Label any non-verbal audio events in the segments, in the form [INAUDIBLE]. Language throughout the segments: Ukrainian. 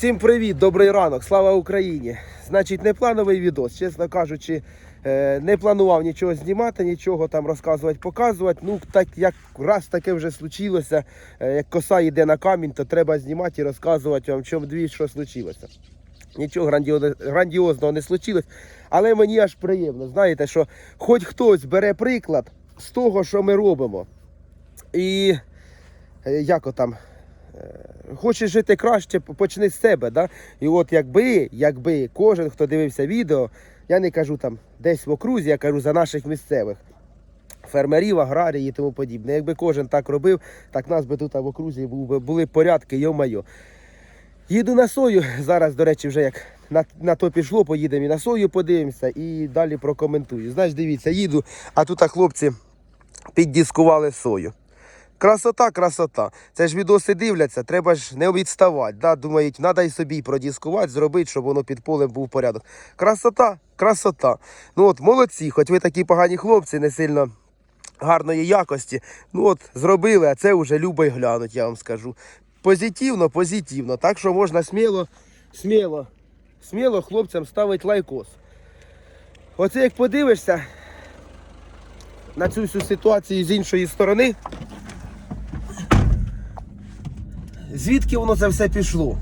Всім привіт, добрий ранок, слава Україні. Значить, неплановий відос, чесно кажучи, е, не планував нічого знімати, нічого там розказувати, показувати. Ну, так як раз таке вже случилося, е, як коса йде на камінь, то треба знімати і розказувати вам, чому дві, що случилося. Нічого грандіозного не случилось, але мені аж приємно. Знаєте, що хоч хтось бере приклад з того, що ми робимо. І е, як отам, хочеш жити краще, почни з себе. Да? І от якби, якби кожен, хто дивився відео, я не кажу там десь в окрузі, я кажу за наших місцевих фермерів, аграрії і тому подібне. Якби кожен так робив, так нас би тут в окрузі були порядки, йо-майо. Їду на сою. Зараз, до речі, вже як на, на то пішло, поїдемо і на сою подивимося і далі прокоментую. Знаєш, дивіться, їду, а тут хлопці піддіскували сою. Красота, красота. Це ж відоси дивляться, треба ж не відставати. Да? Думають, треба й собі продіскувати, зробити, щоб воно під полем був порядок. Красота, красота. Ну от молодці, хоч ви такі погані хлопці, не сильно гарної якості. Ну от зробили, а це вже любо й глянуть, я вам скажу. Позитивно, позитивно. Так що можна сміло, сміло, сміло хлопцям ставити лайкос. Оце як подивишся на цю всю ситуацію з іншої сторони. Звідки воно це все пішло.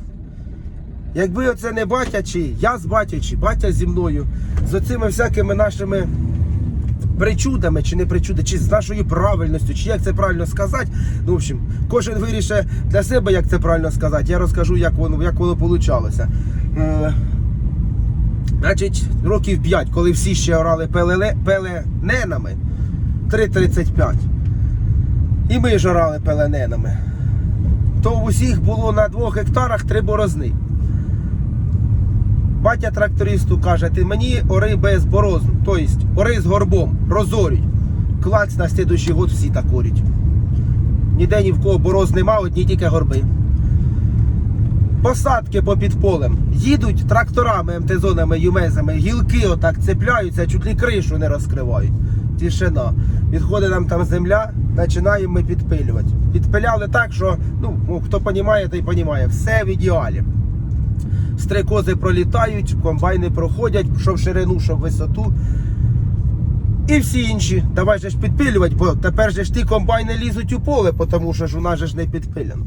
Якби оце не батячи, я з батьком, чи батя зі мною, з оцими всякими нашими причудами, чи не причуди, чи з нашою правильністю, чи як це правильно сказати. Ну, в общем, кожен вирішить для себе, як це правильно сказати. Я розкажу, як воно, як воно вийшло. Е, значить, років 5, коли всі ще орали пелеле, пелененами, 3,35. І ми ж орали пелененами то в усіх було на двох гектарах три борозни. Батя трактористу каже, ти мені ори без борозн, тобто ори з горбом, розорюй. Клац на слідуючий год всі так орють. Ніде ні в кого бороз нема, одні тільки горби. Посадки попід полем. Їдуть тракторами, МТ-зонами, юмезами, гілки отак цепляються, чуть ли кришу не розкривають. Тишина. Відходить нам там земля, починаємо ми підпилювати. Підпиляли так, що ну, ну хто розуміє, той розуміє. Все в ідеалі. Стрекози пролітають, комбайни проходять, що в ширину, що в висоту. І всі інші. Давай же ж підпилювати, бо тепер же ж ті комбайни лізуть у поле, тому що ж у нас же ж не підпилено.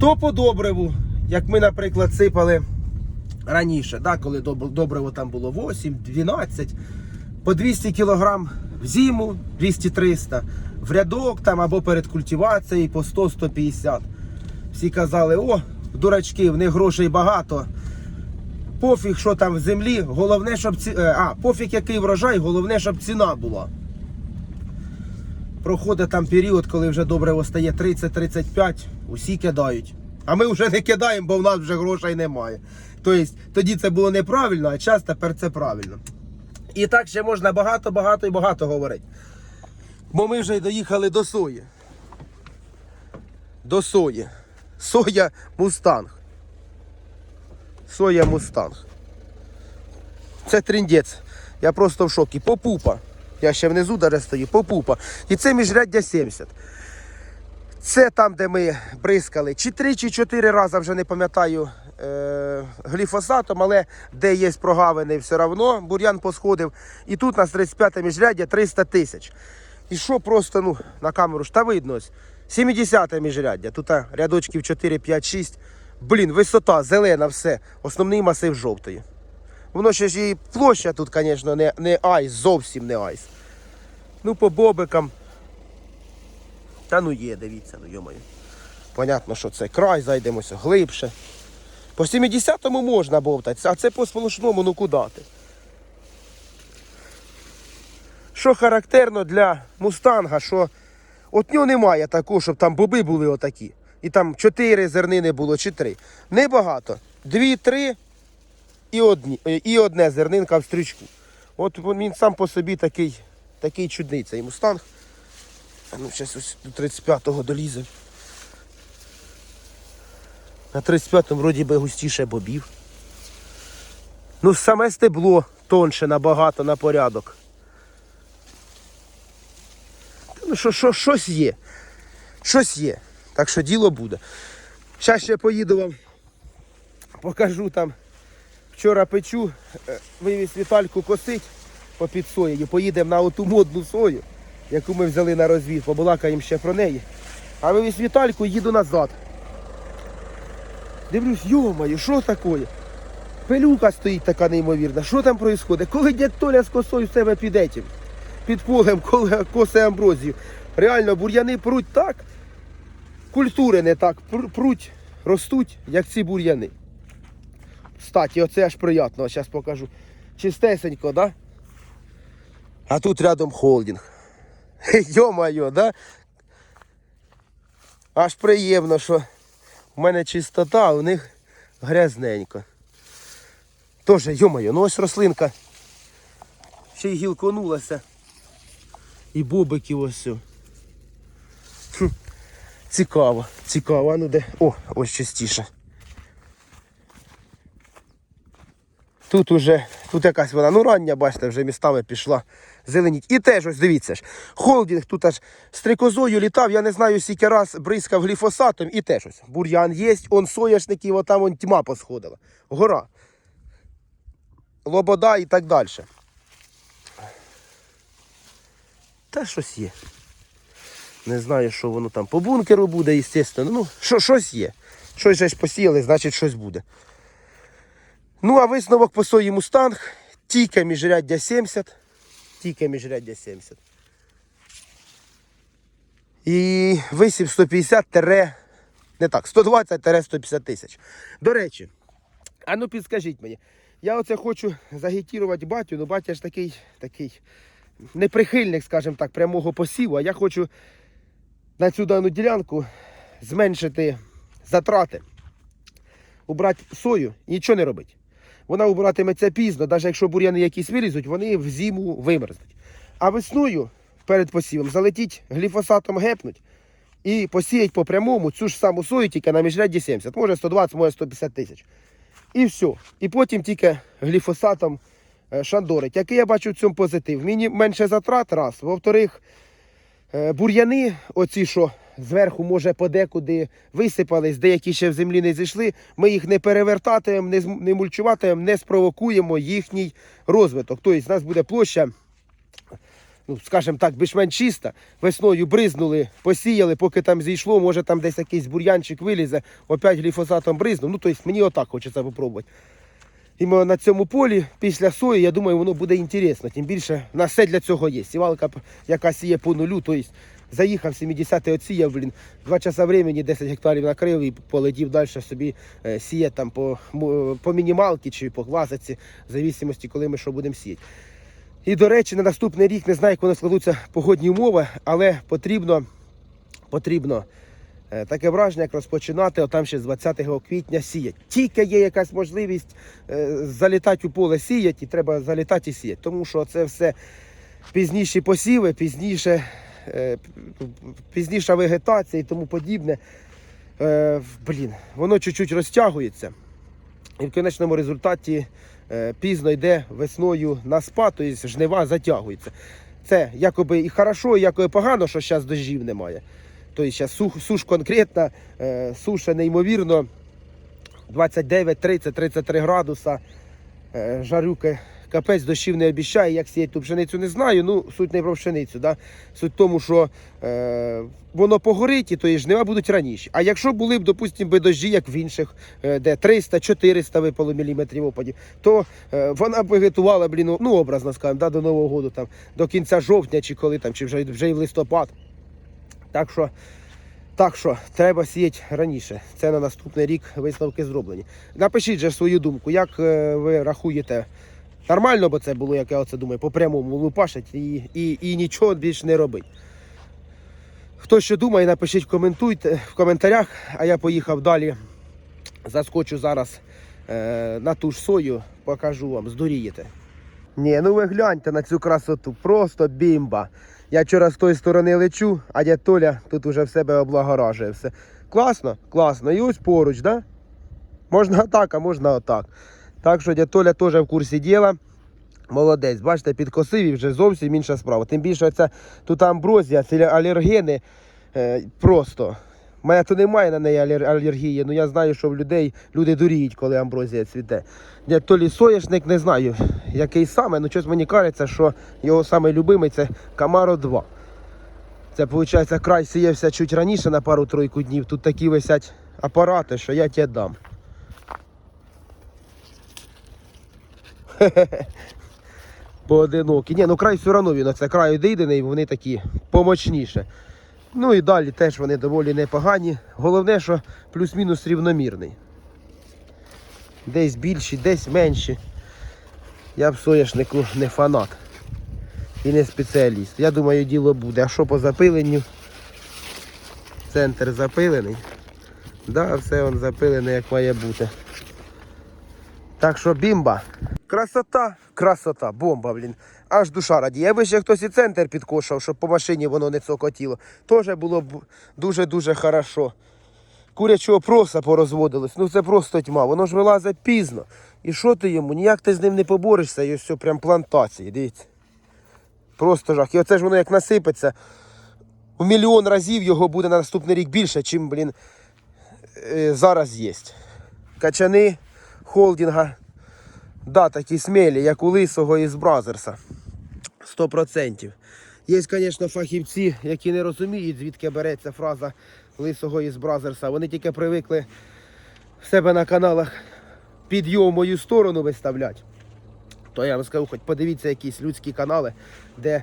То по добриву, як ми, наприклад, сипали раніше, да, коли добриво там було 8-12, по 200 кг в зиму, 200-300, в рядок там або перед культивацією по 100-150. Всі казали, о, дурачки, в них грошей багато. Пофіг, що там в землі, головне, щоб ці... е, а, пофіг, який врожай, головне, щоб ціна була. Проходить там період, коли вже добре стає 30-35, усі кидають. А ми вже не кидаємо, бо в нас вже грошей немає. Тобто тоді це було неправильно, а час тепер це правильно. І так ще можна багато, багато і багато говорити. Бо ми вже доїхали до сої. До сої. Соя мустанг. Соя мустанг. Це тріндець. Я просто в шокі. Попупа. Я ще внизу даже стою. Попупа. І це міжряддя 70. Це там, де ми бризкали чи три, чи чотири рази, вже не пам'ятаю, гліфосатом, але де є прогавини, все одно бур'ян посходив. І тут у нас 35 міжряддя 300 тисяч. І що просто ну, на камеру ж та видно ось. 70 міжряддя. Тут рядочків 4, 5, 6. Блін, висота, зелена, все. Основний масив жовтої. Воно ще ж і площа тут, звісно, не, не айс, зовсім не айс. Ну, по бобикам. Та ну є, дивіться, ну йомаю. Понятно, що це край, зайдемося глибше. По 70-му можна бовтатися, а це по сполошному, ну куди ти? Що характерно для мустанга, що от нього немає такого, щоб там боби були отакі. І там чотири зернини було, чи три. Небагато. Дві, три і, одні, е, і одне зернинка в стрічку. От він сам по собі такий, такий чудний цей мустанг. Ну, зараз ось до 35-го долізе. На 35-му вроді би густіше бобів. Ну, саме стебло тонше набагато на порядок. Ну, що, що, щось є. Щось є. Так що діло буде. Зараз ще поїду вам, покажу там. Вчора печу, е, вивіз Вітальку косить по під соєю. Поїдемо на оту модну сою, яку ми взяли на розвід, побалакаємо ще про неї. А вивіз Вітальку їду назад. Дивлюсь, йомаю, що таке? Пилюка стоїть така неймовірна. Що там відбувається? Коли дядь Толя з косою в себе під етім, під полем, коли косе амброзію. Реально, бур'яни пруть так, культури не так, пруть, ростуть, як ці бур'яни. Кстати, оце аж приємно, зараз покажу. Чистесенько, да? А тут рядом холдинг. [LAUGHS] Йо-моє, да? Аж приємно, що в мене чистота, а у них грязненько. Тоже, йо-моє, ну ось рослинка. Ще й гілконулася. І бобики ось. Хм. Цікаво, цікаво. Ну де? О, ось частіше. Тут уже, тут якась вона, ну рання, бачите, вже містами пішла зеленіть. І теж ось дивіться ж, холдинг тут аж стрикозою літав, я не знаю, скільки раз бризкав гліфосатом і теж ось. Бур'ян є, он соняшників, отам он тьма посходила. Гора. Лобода і так далі. Та щось є. Не знаю, що воно там по бункеру буде, звісно. Ну, що, щось є. Щось же посіяли, значить щось буде. Ну, а висновок по сої мустанг. Тільки міжряддя 70. Тільки міжряддя 70. І висів 150 тере, не так, 120-150 тисяч. До речі, а ну підскажіть мені, я оце хочу загітірувати батю, ну батя ж такий, такий неприхильник, скажімо так, прямого посіву, а я хочу на цю дану ділянку зменшити затрати, убрати сою і нічого не робити. Вона убиратиметься пізно, навіть якщо бур'яни якісь вилізуть, вони в зиму вимерзнуть. А весною перед посівом залетіть гліфосатом гепнуть і посіять по прямому цю ж саму сою, тільки на міжрядді 70, може 120, може 150 тисяч. І все. І потім тільки гліфосатом е, шандорить. Який я бачу в цьому позитив? Мені менше затрат раз. Во-вторых, е, бур'яни, оці, що зверху, може, подекуди висипались, деякі ще в землі не зійшли, ми їх не перевертатимемо, не, не мульчуватимемо, не спровокуємо їхній розвиток. Тобто, в нас буде площа ну, скажімо так, більш-менш чиста. Весною бризнули, посіяли, поки там зійшло, може там десь якийсь бур'янчик вилізе, опять гліфосатом бризнув. Ну, тобто мені отак хочеться попробувати. І ми на цьому полі після сої, я думаю, воно буде інтересно. Тим більше в нас все для цього є. Сівалка, п- яка сіє по нулю, тобто заїхав 70-й оціяв, блін, два часа времени, 10 гектарів накрив і полетів далі собі е, сіє там по, по мінімалці чи по класиці, в зависимості, коли ми що будемо сіяти. І, до речі, на наступний рік не знаю, як вони складуться погодні умови, але потрібно, потрібно е, таке враження, як розпочинати отам ще з 20 квітня сіяти. Тільки є якась можливість е, залітати у поле сіяти, і треба залітати і сіяти. Тому що це все пізніші посіви, пізніше, пізніша вегетація і тому подібне. Е, блін, воно чуть-чуть розтягується. І в кінечному результаті е, пізно йде весною на спад, тобто жнива затягується. Це якоби і хорошо, і якоби погано, що зараз дощів немає. Тобто зараз суш, суш конкретна, е, суша неймовірно 29, 30, 33 градуса. Е, жарюки капець дощів не обіщає. Як сіяти ту пшеницю, не знаю. Ну, суть не про пшеницю. Да? Суть в тому, що е, воно погорить, і то і жнива будуть раніше. А якщо були б, допустимо, дощі, як в інших, е, де 300-400 випало міліметрів опадів, то е, вона б вегетувала, блін, ну образно скажемо, да, до Нового року, там, до кінця жовтня, чи коли там, чи вже, вже і в листопад. Так що. Так що треба сіяти раніше. Це на наступний рік висновки зроблені. Напишіть же свою думку, як е, ви рахуєте нормально, бо це було, як я оце думаю, по прямому лупашить і, і, і нічого більше не робить. Хто що думає, напишіть коментуйте в коментарях, а я поїхав далі. Заскочу зараз е, на ту ж сою, покажу вам, здурієте. Ні, ну ви гляньте на цю красоту, просто бімба. Я вчора з тої сторони лечу, а дядь Толя тут уже в себе облагоражує все. Класно, класно. І ось поруч, да? Можна отак, а можна отак. Так що дядь теж в курсі діла. Молодець, бачите, підкосив і вже зовсім інша справа. Тим більше це тут амброзія, це алергени. Е, просто У мене то немає на неї алергії, але я знаю, що в людей люди дуріють, коли амброзія цвіте. Я то лі соняшник, не знаю, який саме, ну щось мені кажеться, що його самий любимий це Камаро 2. Це, виходить, край сіявся чуть раніше на пару-тройку днів. Тут такі висять апарати, що я тебе дам. [LAUGHS] Поодинокі. Ні, ну край все одно він, це край одійдений, вони такі помочніше. Ну і далі теж вони доволі непогані. Головне, що плюс-мінус рівномірний. Десь більші, десь менші. Я в соняшнику не фанат і не спеціаліст. Я думаю, діло буде. А що по запиленню? Центр запилений. Да, все он запилене, як має бути. Так що бімба. Красота, красота, бомба, блін. Аж душа радіє. Якби ще хтось і центр підкошав, щоб по машині воно не цокотіло, теж було б дуже-дуже хорошо. Курячого проса порозводилось, ну це просто тьма. Воно ж вилазить пізно. І що ти йому? Ніяк ти з ним не поборешся, і все прям плантації, дивіться. Просто жах. І оце ж воно як насипеться. В мільйон разів його буде на наступний рік більше, чим, блін, е, зараз є. Качани холдинга. Да, такі смілі, як у Лисого із Бразерса. 100%. Є, звісно, фахівці, які не розуміють, звідки береться фраза Лисого із Бразерса. Вони тільки привикли в себе на каналах підйом мою сторону виставляти. То я вам скажу, хоч подивіться якісь людські канали, де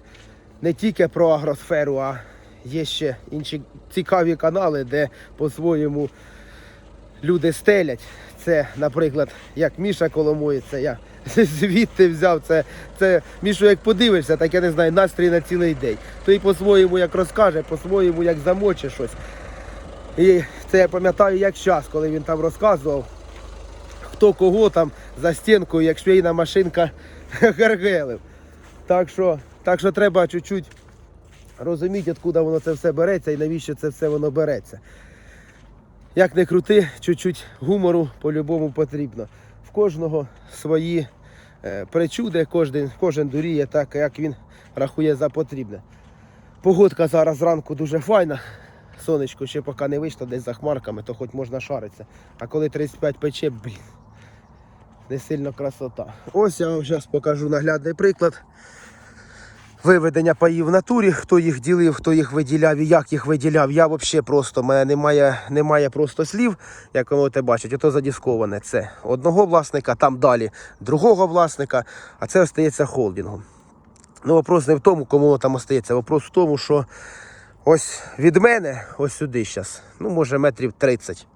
не тільки про агросферу, а є ще інші цікаві канали, де по-своєму люди стелять. Це, наприклад, як Міша Коломоєць, це я [LAUGHS] звідти взяв. Це, це Мішу, як подивишся, так я не знаю, настрій на цілий день. Той по-своєму як розкаже, по-своєму як замоче щось. І це я пам'ятаю як час, коли він там розказував, хто кого там за стінкою, як швейна машинка [LAUGHS] гаргелив. Так що, так що треба чуть-чуть розуміти, откуда воно це все береться і навіщо це все воно береться. Як не крути, чуть-чуть гумору по-любому потрібно. В кожного свої е, причуди, кожен, кожен дуріє так, як він рахує за потрібне. Погодка зараз зранку дуже файна. Сонечко ще поки не вийшло десь за хмарками, то хоч можна шаритися. А коли 35 пече, блін, не сильно красота. Ось я вам зараз покажу наглядний приклад. Виведення паїв в натурі, хто їх ділив, хто їх виділяв і як їх виділяв. Я взагалі просто, в мене немає, немає просто слів, як ви можете бачити. Ото задісковане. Це одного власника, там далі другого власника, а це остається холдингом. Ну, вопрос не в тому, кому воно там остається. Вопрос в тому, що ось від мене, ось сюди зараз, ну, може, метрів 30.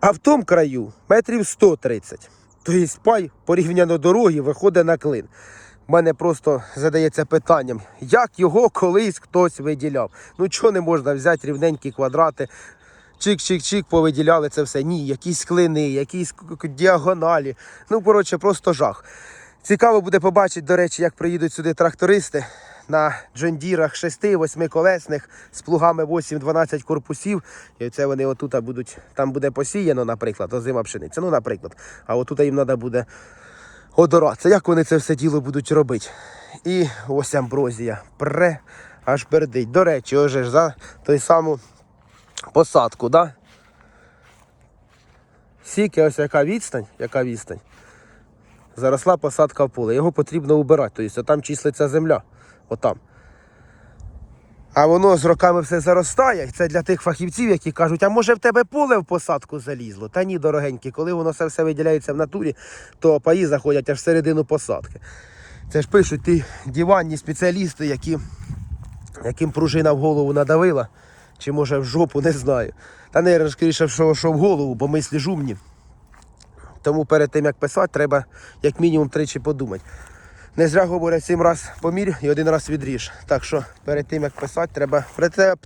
А в тому краю метрів 130. Тобто пай порівняно дороги виходить на клин. У мене просто задається питанням, як його колись хтось виділяв. Ну чого не можна взяти рівненькі квадрати, чик-чик-чик, повиділяли це все. Ні, якісь клини, якісь діагоналі. Ну, коротше, просто жах. Цікаво буде побачити, до речі, як приїдуть сюди трактористи на джондірах 6-8 колесних з плугами 8-12 корпусів. І це вони отут будуть, там буде посіяно, наприклад, озима пшениця. Ну, наприклад. А отут їм треба буде одоратися. Як вони це все діло будуть робити? І ось амброзія. Пре, аж бердить. До речі, оже ж за той саму посадку, да? Сіки, ось яка відстань, яка відстань. Заросла посадка в поле. Його потрібно убирати. Тобто там числиться земля. Отам. А воно з роками все заростає. Це для тих фахівців, які кажуть, а може в тебе поле в посадку залізло? Та ні, дорогенькі, коли воно все все виділяється в натурі, то паї заходять аж всередину посадки. Це ж пишуть ті диванні спеціалісти, які, яким пружина в голову надавила, чи може в жопу, не знаю. Та не скоріше, що, що в голову, бо мислі жумні. Тому перед тим як писати, треба як мінімум тричі подумати. Не зря говорять сім раз помір і один раз відріж. Так що перед тим як писати, треба,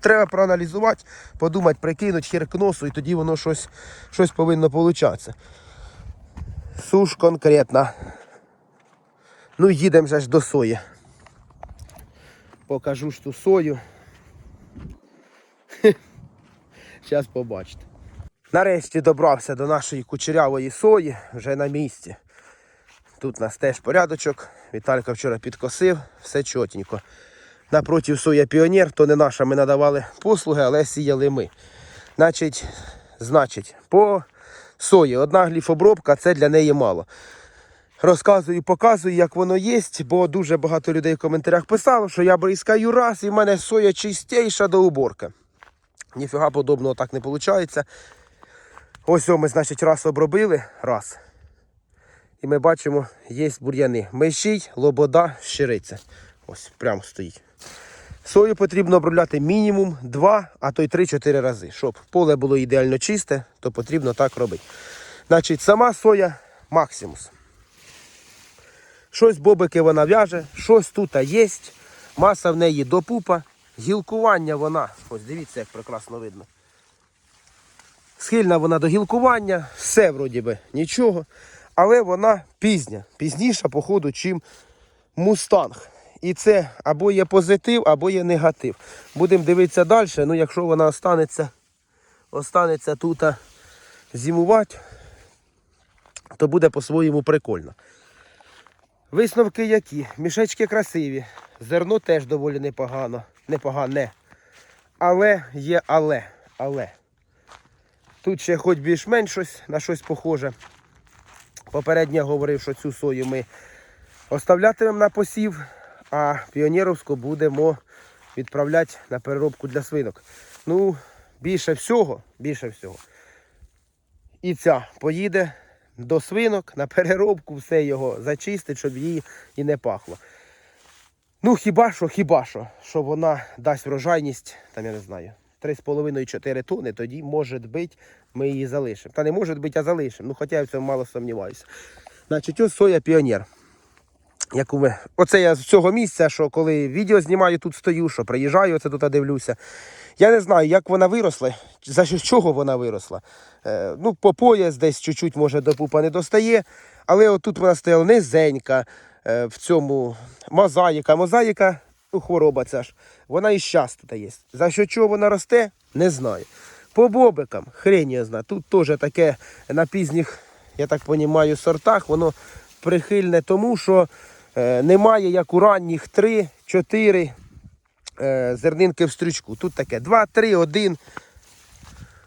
треба, проаналізувати, подумати, прикинути хір к носу, і тоді воно щось, щось повинно получатися. Суш конкретна. Ну, їдемо ж до сої. Покажу ж ту сою. [LAUGHS] Зараз побачите. Нарешті добрався до нашої кучерявої сої, вже на місці. Тут у нас теж порядочок. Віталька вчора підкосив, все чотенько. Напротив соя піонер, то не наша, ми надавали послуги, але сіяли ми. Значить, значить, по сої одна гліфобробка це для неї мало. Розказую, показую, як воно є, бо дуже багато людей в коментарях писало, що я бризкаю раз і в мене соя чистіша до уборки. Ніфіга подобного так не виходить. Ось ми, значить, раз обробили, раз. І ми бачимо, є бур'яни. Мещій, лобода, щириця. Ось прямо стоїть. Сою потрібно обробляти мінімум 2, а то й 3-4 рази. Щоб поле було ідеально чисте, то потрібно так робити. Значить, сама соя максимус. Щось бобики вона в'яже, щось тут є. Маса в неї до пупа. Гілкування вона, ось дивіться, як прекрасно видно. Схильна вона до гілкування, все вроді би нічого. Але вона пізня, пізніша, по ходу, чим мустанг. І це або є позитив, або є негатив. Будемо дивитися далі. Ну, якщо вона останеться, останеться тут зимувати, то буде по-своєму прикольно. Висновки які? Мішечки красиві. Зерно теж доволі непогано. Непогане. Але є але. Але. Тут ще хоч більш-менш щось на щось похоже. Попередньо я говорив, що цю сою ми оставлятимемо на посів, а піонерівську будемо відправляти на переробку для свинок. Ну, більше всього, більше всього. І ця поїде до свинок на переробку, все його зачистить, щоб її і не пахло. Ну, хіба що, хіба що, що вона дасть врожайність, там я не знаю, 3,5-4 тони, тоді, може бути, ми її залишимо. Та не може бути, а залишимо. Ну, хоча я в цьому мало сумніваюся. Значить, ось соя піонер. Яку ми... Оце я з цього місця, що коли відео знімаю, тут стою, що приїжджаю, оце тут дивлюся. Я не знаю, як вона виросла, за чого вона виросла. Е, ну, по пояс десь чуть-чуть, може, до пупа не достає. Але отут вона стояла низенька, е, в цьому мозаїка. Мозаїка, хвороба ця ж, вона і щас тут є. За що чого вона росте, не знаю. По бобикам, хрень я знаю. Тут теж таке на пізніх, я так розумію, сортах, воно прихильне тому, що е, немає як у ранніх 3-4 е, зернинки в стрючку. Тут таке 2, 3, 1.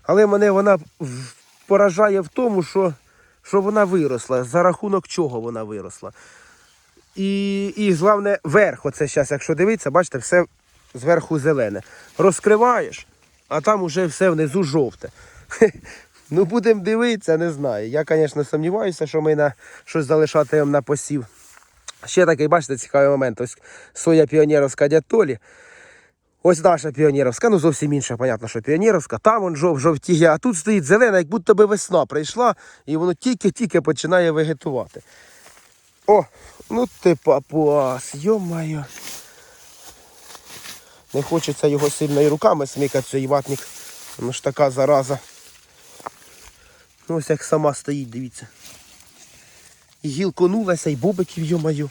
Але мене вона поражає в тому, що, що вона виросла. За рахунок чого вона виросла. І, і головне, верх, оце зараз, якщо дивитися, бачите, все зверху зелене. Розкриваєш, а там уже все внизу жовте. [LAUGHS] Ну, будемо дивитися, не знаю. Я, звісно, сумніваюся, що ми на щось залишатимемо на посів. Ще такий, бачите, цікавий момент. Ось соя піонерівська дятолі. Ось наша піонерівська, ну зовсім інша, понятно, що піонерівська. Там он жов, жовтіє, а тут стоїть зелена, як будто би весна прийшла, і воно тільки-тільки починає вегетувати. О, ну ти папуас, йо-моє. Не хочеться його сильно і руками смикати, цей ватник. Воно ж така зараза. Ну ось як сама стоїть, дивіться. І гілконулася, і бобиків, йо-моє.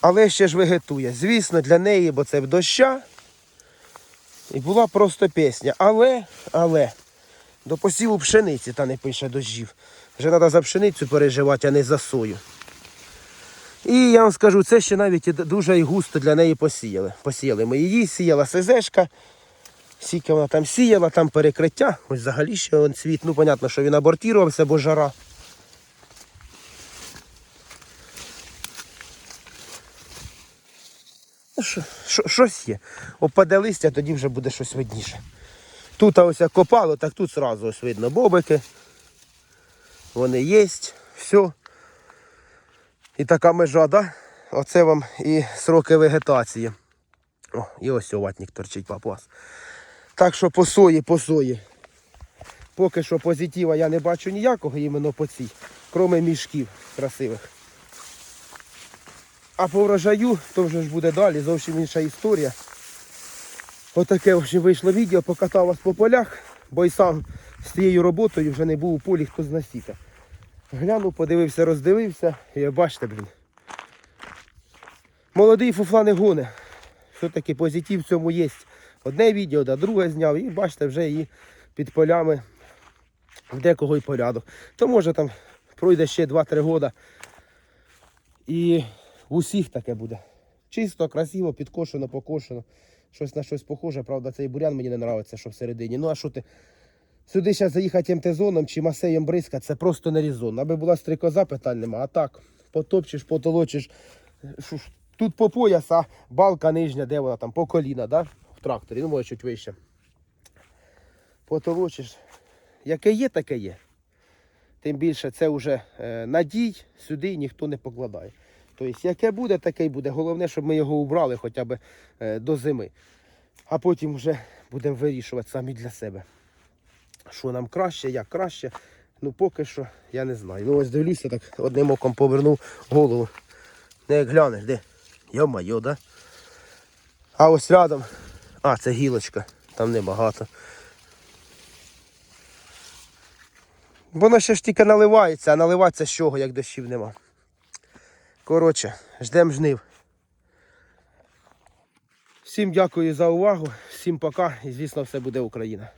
Але ще ж вегетує. Звісно, для неї, бо це в доща. І була просто пісня. Але, але, до посіву пшениці та не пише дощів. Вже треба за пшеницю переживати, а не за сою. І я вам скажу, це ще навіть дуже і густо для неї посіяли. Посіяли ми її, сіяла СЗшка. Скільки вона там сіяла, там перекриття. Ось взагалі ще он цвіт. Ну, понятно, що він абортувався, бо жара. Ну, що- що- щось є. Опаде листя, тоді вже буде щось видніше. Тут ось як копало, так тут одразу ось видно бобики. Вони є, все. І така межа, да? Оце вам і сроки вегетації. О, і ось оватник торчить папуас. Так що по сої, по сої. Поки що позитива я не бачу ніякого іменно по цій, кроме мішків красивих. А по врожаю, то вже ж буде далі, зовсім інша історія. Отаке в общем, вийшло відео, покатав вас по полях, бо й сам з цією роботою вже не був у полі, хто з насіка. Глянув, подивився, роздивився, і бачите, блін. Молодий фуфла не гоне. Все-таки позитив в цьому є. Одне відео, да друге зняв, і бачите, вже і під полями в декого й порядок. То може там пройде ще 2-3 роки. І усіх таке буде. Чисто, красиво, підкошено, покошено. щось на щось похоже. Правда, цей бурян мені не подобається, що всередині. Ну а що ти? Сюди зараз заїхати МТ-зоном чи масеєм бризка, це просто не різон. Аби була стрикоза, питань нема. А так, потопчеш, потолочиш. Тут по пояс, а балка нижня, де вона там, по коліна, да? в тракторі, ну може чуть вище. Потолочиш. Яке є, таке є. Тим більше це вже е, надій, сюди ніхто не покладає. Тобто, яке буде, таке й буде. Головне, щоб ми його убрали хоча б е, до зими. А потім вже будемо вирішувати самі для себе. Що нам краще, як краще. Ну поки що я не знаю. Ну ось дивлюся, так одним оком повернув голову. Не як глянеш, де? Йо-майо, да? А ось рядом. А, це гілочка. Там небагато. Воно ще ж тільки наливається, а наливатися з чого, як дощів нема. Коротше, ждемо жнив. Всім дякую за увагу, всім пока і звісно все буде Україна.